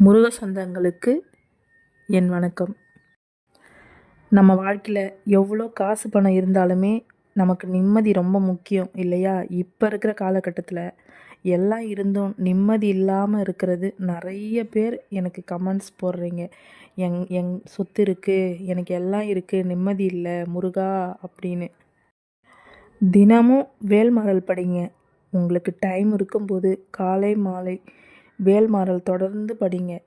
முருக சொந்தங்களுக்கு என் வணக்கம். நம்ம வாழ்க்கையில் எவ்வளோ காசு பணம் இருந்தாலுமே நமக்கு நிம்மதி ரொம்ப முக்கியம் இல்லையா? இப்போ இருக்கிற காலகட்டத்தில் எல்லாம் இருந்தும் நிம்மதி இல்லாமல் இருக்கிறது நிறைய பேர் எனக்கு கமெண்ட்ஸ் போடுறீங்க. எங் எங் சொத்து இருக்குது எனக்கு எல்லாம் இருக்குது நிம்மதி இல்லை முருகா அப்படின்னு. தினமும் வேல்மாறல் படிங்க. உங்களுக்கு டைம் இருக்கும்போது காலை மாலை வேல்மாறல் தொடர்ந்து படிங்க.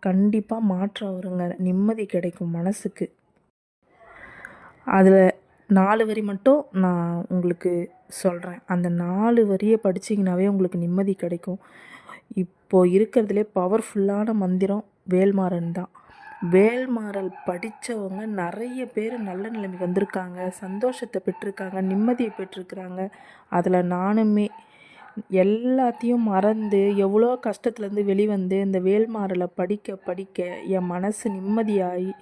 கண்டிப்பாக மாற்றம் வருங்க. நிம்மதி கிடைக்கும் மனசுக்கு. அதில் நாலு வரி மட்டும் நான் உங்களுக்கு சொல்கிறேன் அந்த நாலு வரியை படிச்சிங்கனாவே உங்களுக்கு நிம்மதி கிடைக்கும். இப்போது இருக்கிறதுலே பவர்ஃபுல்லான மந்திரம் வேல்மாறன் தான். வேல்மாறல் படித்தவங்க நிறைய பேர் நல்ல நிலைமைக்கு வந்திருக்காங்க. சந்தோஷத்தை பெற்றிருக்காங்க. நிம்மதியை பெற்றிருக்கிறாங்க. அதில் நானுமே எல்லாத்தையும் மறந்து எவ்வளோ கஷ்டத்துலேருந்து வெளிவந்து இந்த வேல்மாறலை படிக்க படிக்க என் மனசு நிம்மதியாகி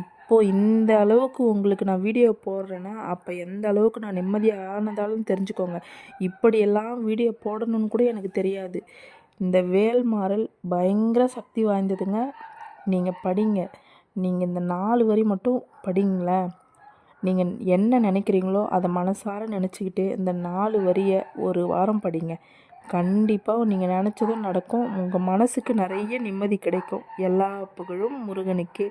இப்போது இந்த அளவுக்கு உங்களுக்கு நான் வீடியோ போடுறேன்னா அப்போ எந்த அளவுக்கு நான் நிம்மதியானதாலும் தெரிஞ்சுக்கோங்க. இப்படியெல்லாம் வீடியோ போடணும்னு கூட எனக்கு தெரியாது. இந்த வேல்மாறல் பயங்கர சக்தி வாய்ந்ததுங்க. நீங்கள் படிங்க. நீங்கள் இந்த நாலு வரி மட்டும் படிங்களேன். நீங்கள் என்ன நினைக்கிறீங்களோ அதை மனசார நினச்சிக்கிட்டு இந்த நாலு வரியை ஒரு வாரம் படிங்க. கண்டிப்பாக நீங்கள் நினச்சதும் நடக்கும். உங்கள் மனசுக்கு நிறைய நிம்மதி கிடைக்கும். எல்லா புகழும் முருகனுக்கே.